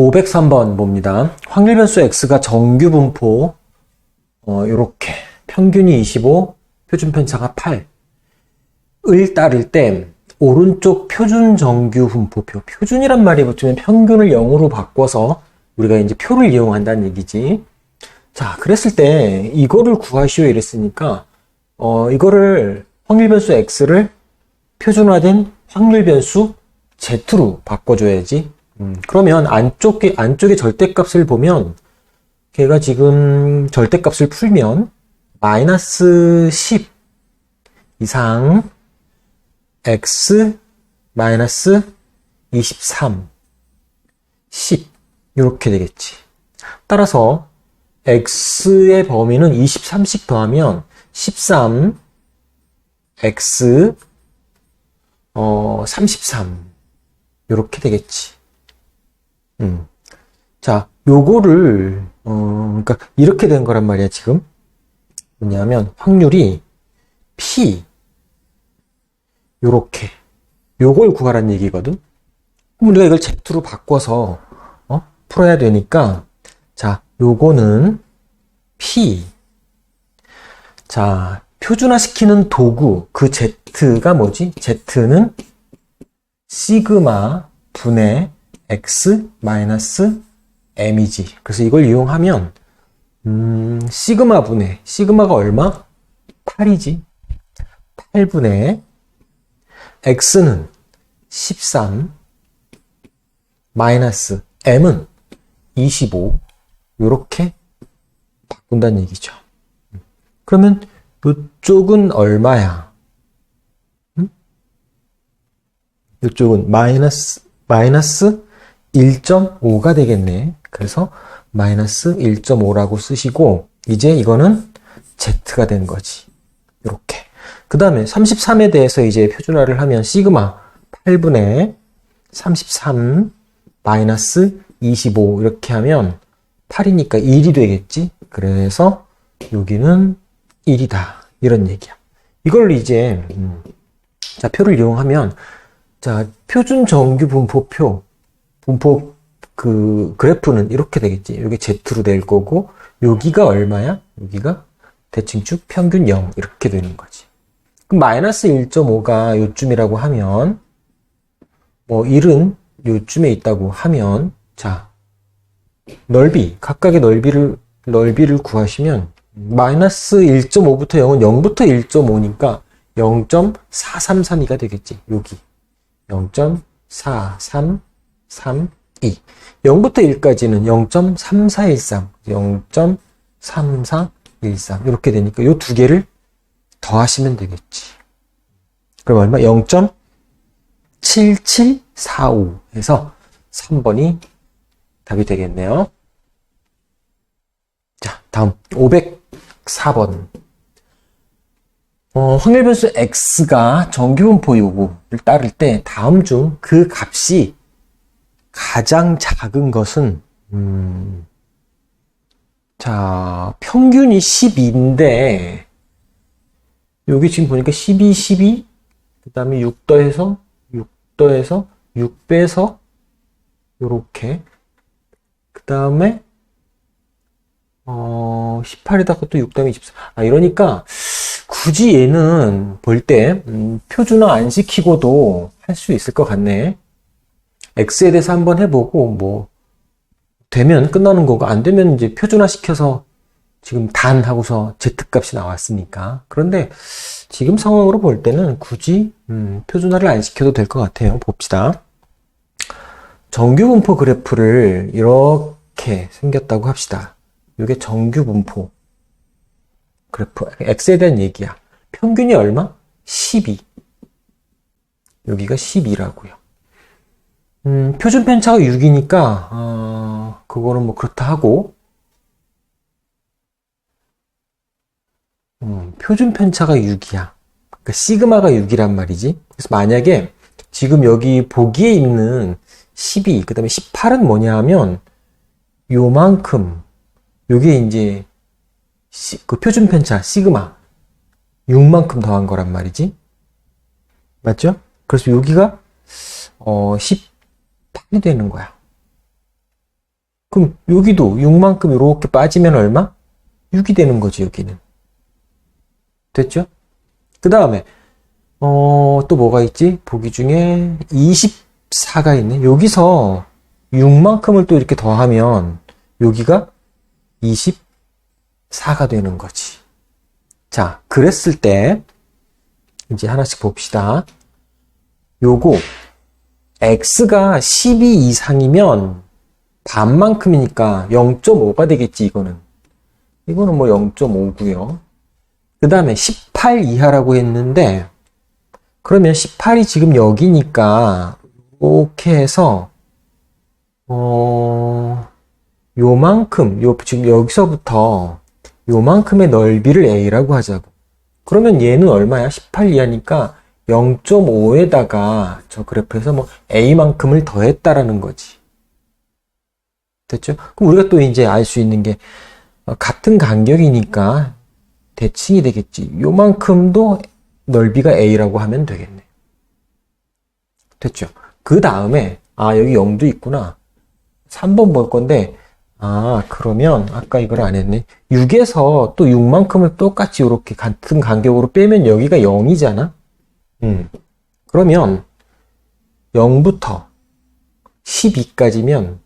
503번 봅니다. 확률 변수 x가 정규 분포 어, 요렇게 평균이 25, 표준 편차가 8을 따를 때 오른쪽 표준 정규 분포표 표준이란 말이 붙으면 평균을 0으로 바꿔서 우리가 이제 표를 이용한다는 얘기지. 자, 그랬을 때 이거를 구하시오 이랬으니까 어, 이거를 확률 변수 x를 표준화된 확률 변수 z로 바꿔줘야지. 음, 그러면 안쪽에 안쪽에 절대값을 보면 걔가 지금 절대값을 풀면 마이너스 10 이상 x 마이너스 23 10 이렇게 되겠지. 따라서 x의 범위는 23씩 더하면 13 x 어 33 이렇게 되겠지. 음. 자, 요거를 어 그러니까 이렇게 된 거란 말이야, 지금. 뭐냐면 확률이 p 요렇게 요걸 구하라는 얘기거든. 그럼 우리가 이걸 Z로 바꿔서 어? 풀어야 되니까 자, 요거는 P 자, 표준화시키는 도구 그 Z가 뭐지? Z는 시그마 분의 X 마이너스 M이지. 그래서 이걸 이용하면 음, 시그마 분의 시그마가 얼마? 8이지. 8분의 x는 13 마이너스 m은 25 이렇게 바꾼다는 얘기죠. 그러면 이쪽은 얼마야? 이쪽은 마이너스 마이너스 1.5가 되겠네. 그래서 마이너스 1.5라고 쓰시고 이제 이거는 z가 된 거지. 이렇게. 그 다음에 33에 대해서 이제 표준화를 하면 시그마 8분의 33 마이너스 25 이렇게 하면 8이니까 1이 되겠지. 그래서 여기는 1이다. 이런 얘기야. 이걸 이제 음, 자 표를 이용하면 자 표준 정규 분포표 분포 그 그래프는 이렇게 되겠지. 여기 Z로 될 거고 여기가 얼마야? 여기가 대칭 축 평균 0 이렇게 되는 거지. 그럼 마이너스 1.5가 요쯤이라고 하면 뭐 1은 요쯤에 있다고 하면 자 넓이 각각의 넓이를 넓이를 구하시면 마이너스 1.5부터 0은 0부터 1.5니까 0.4332가 되겠지 여기 0.4332 0부터 1까지는 0.3413 0.3413 이렇게 되니까 이 두 개를 더하시면 되겠지. 그럼 얼마? 0.7745 해서 3번이 답이 되겠네요. 자, 다음 504번. 어, 확률 변수 x가 정규분포 요구를 따를 때 다음 중 그 값이 가장 작은 것은 음, 자 평균이 12인데 여기 지금 보니까 12, 12, 그 다음에 6 더해서, 6 더해서, 6 빼서, 요렇게. 그 다음에, 어, 18에다가 또6 다음에 24. 아, 이러니까, 굳이 얘는 볼 때, 음, 표준화 안 시키고도 할 수 있을 것 같네. X에 대해서 한번 해보고, 뭐, 되면 끝나는 거고, 안 되면 이제 표준화 시켜서 지금 단 하고서 Z값이 나왔으니까. 그런데 지금 상황으로 볼 때는 굳이 음, 표준화를 안 시켜도 될 것 같아요. 봅시다. 정규 분포 그래프를 이렇게 생겼다고 합시다. 이게 정규 분포 그래프. X에 대한 얘기야. 평균이 얼마? 12. 여기가 12라고요. 음, 표준 편차가 6이니까 어, 그거는 뭐 그렇다 하고 음, 표준 편차가 6이야. 그러니까 시그마가 6이란 말이지. 그래서 만약에 지금 여기 보기에 있는 12, 그 다음에 18은 뭐냐 하면 요만큼, 요게 이제 시, 그 표준 편차, 시그마 6만큼 더한 거란 말이지. 맞죠? 그래서 여기가 어, 18 이 되는 거야. 그럼 여기도 6만큼 이렇게 빠지면 얼마? 6이 되는 거지, 여기는. 됐죠? 그 다음에, 어, 또 뭐가 있지? 보기 중에 24가 있네. 여기서 6만큼을 또 이렇게 더하면 여기가 24가 되는 거지. 자, 그랬을 때, 이제 하나씩 봅시다. 요거, x가 12 이상이면 반만큼이니까 0.5가 되겠지, 이거는. 이거는 뭐 0.5고요. 그 다음에 18 이하라고 했는데, 그러면 18이 지금 여기니까, 이렇게 해서, 어, 요만큼, 요, 지금 여기서부터 요만큼의 넓이를 A라고 하자고. 그러면 얘는 얼마야? 18 이하니까 0.5에다가 저 그래프에서 뭐 A만큼을 더했다라는 거지. 됐죠? 그럼 우리가 또 이제 알 수 있는 게 어, 같은 간격이니까 대칭이 되겠지. 요만큼도 넓이가 A라고 하면 되겠네. 됐죠? 그 다음에 아 여기 0도 있구나. 3번 볼 건데 아 그러면 아까 이걸 안 했네. 6에서 또 6만큼을 똑같이 이렇게 같은 간격으로 빼면 여기가 0이잖아. 음. 그러면 0부터 12까지면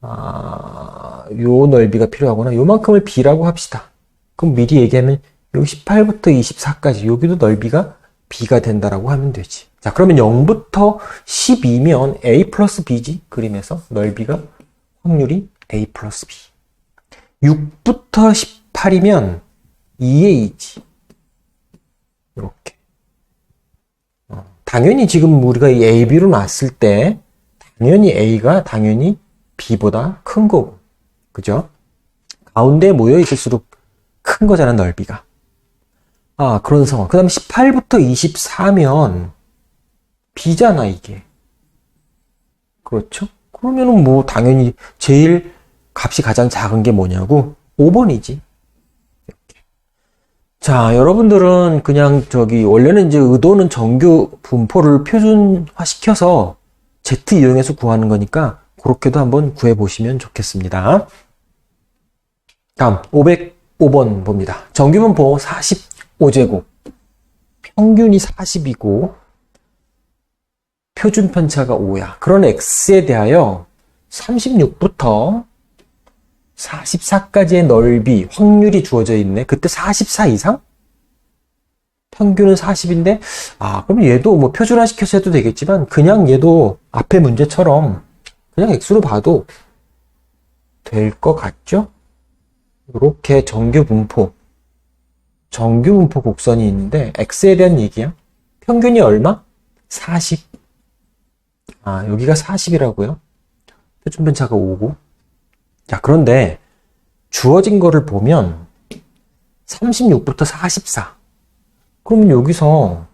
아, 요 넓이가 필요하구나. 요만큼을 B라고 합시다. 그럼 미리 얘기하면 여기 18부터 24까지 여기도 넓이가 B가 된다라고 하면 되지. 자, 그러면 0부터 12면 A 플러스 B지. 그림에서 넓이가 확률이 A 플러스 B. 6부터 18이면 2A지. 이렇게. 어, 당연히 지금 우리가 이 A, B로 놨을 때 당연히 A가 당연히 B보다 큰 거고. 그죠? 가운데 모여 있을수록 큰 거잖아, 넓이가. 아, 그런 상황. 그 다음에 18부터 24면 B잖아, 이게. 그렇죠? 그러면은 뭐 당연히 제일 값이 가장 작은 게 뭐냐고? 5번이지. 자, 여러분들은 그냥 저기 원래는 이제 의도는 정규 분포를 표준화 시켜서 Z 이용해서 구하는 거니까 그렇게도 한번 구해 보시면 좋겠습니다. 다음 505번 봅니다. 정규 분포 45제곱. 평균이 40이고 표준 편차가 5야. 그런 x에 대하여 36부터 44까지의 넓이, 확률이 주어져 있네. 그때 44 이상? 평균은 40인데, 아, 그럼 얘도 뭐 표준화 시켜서 해도 되겠지만, 그냥 얘도 앞에 문제처럼 그냥 x로 봐도 될 것 같죠? 이렇게 정규 분포, 정규 분포 곡선이 있는데, x에 대한 얘기야. 평균이 얼마? 40. 아, 여기가 40이라고요? 표준 편차가 5고. 자, 그런데 주어진 거를 보면 36부터 44. 그러면 여기서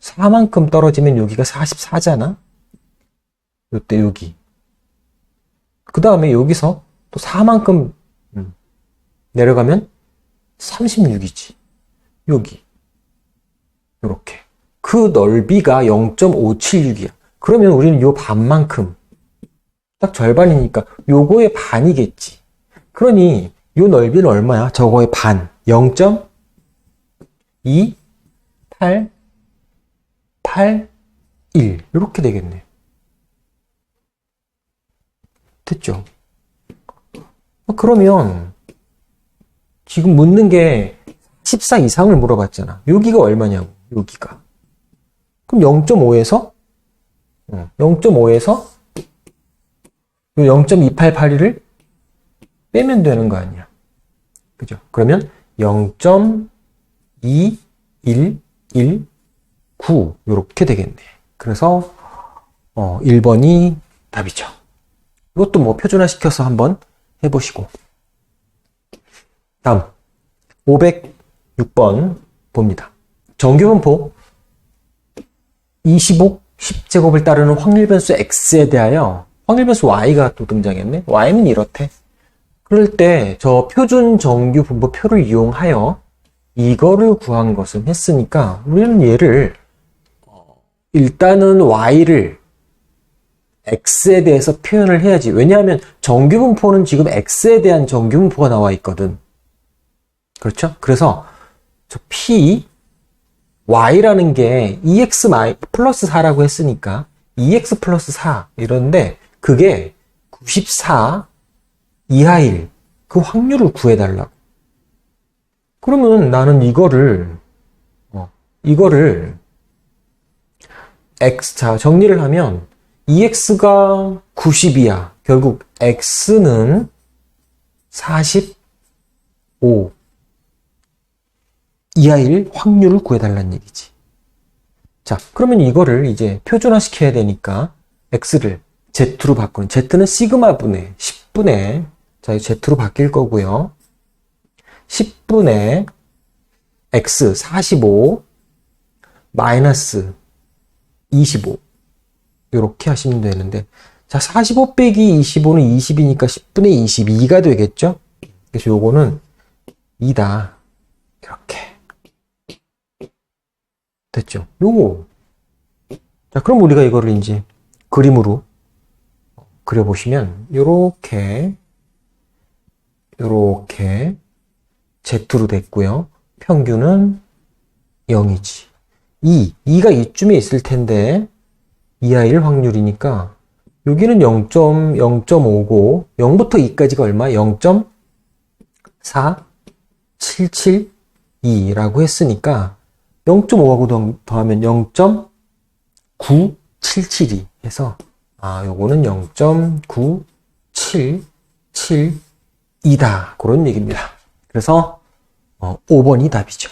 4만큼 떨어지면 여기가 44잖아? 요때 여기. 그 다음에 여기서 또 4만큼 음, 내려가면 36이지. 여기. 요렇게. 그 넓이가 0.576이야. 그러면 우리는 요 반만큼 딱 절반이니까 요거의 반이겠지. 그러니 요 넓이는 얼마야? 저거의 반. 0.2 8 8 1 이렇게 되겠네. 됐죠? 그러면 지금 묻는 게 14 이상을 물어봤잖아. 여기가 얼마냐고. 여기가. 그럼 0.5에서 0.5에서 0.2882를 빼면 되는 거 아니야. 그죠? 그러면 0.2119 이렇게 되겠네. 그래서 어, 1번이 답이죠. 이것도 뭐 표준화 시켜서 한번 해보시고 다음 506번 봅니다. 정규분포 25 10제곱을 따르는 확률 변수 x에 대하여 확률 변수 y가 또 등장했네. y는 이렇대. 그럴 때 저 표준 정규 분포표를 이용하여 이거를 구한 것은 했으니까 우리는 얘를 어, 일단은 y를 x에 대해서 표현을 해야지. 왜냐하면 정규분포는 지금 x에 대한 정규분포가 나와 있거든. 그렇죠? 그래서 저 p y라는 게 2x 마이- 플러스 4라고 했으니까 2x 플러스 4 이런데 그게 94 이하일 그 확률을 구해달라고. 그러면 나는 이거를 어, 이거를 x 자 정리를 하면 2x가 90이야. 결국 x는 45 이하일 확률을 구해달라는 얘기지. 자, 그러면 이거를 이제 표준화 시켜야 되니까 x를 z로 바꾸는 z는 시그마 분의 10분의 자, 이 z로 바뀔 거고요. 10분의 x 45 마이너스 25 이렇게 하시면 되는데 자, 45 빼기 25는 20이니까 10분의 22가 되겠죠? 그래서 요거는 2다. 이렇게. 됐죠? 요거. 자, 그럼 우리가 이거를 이제 그림으로 그려보시면 요렇게 요렇게 Z로 됐고요. 평균은 0이지. 2, 2가 이쯤에 있을 텐데 2하일 확률이니까 여기는 0.0.5고 0부터 2까지가 얼마? 0.4772라고 했으니까 0.5하고 더하면 0.977이 해서 아 요거는 0.977이다 그런 얘기입니다. 그래서 어, 5번이 답이죠.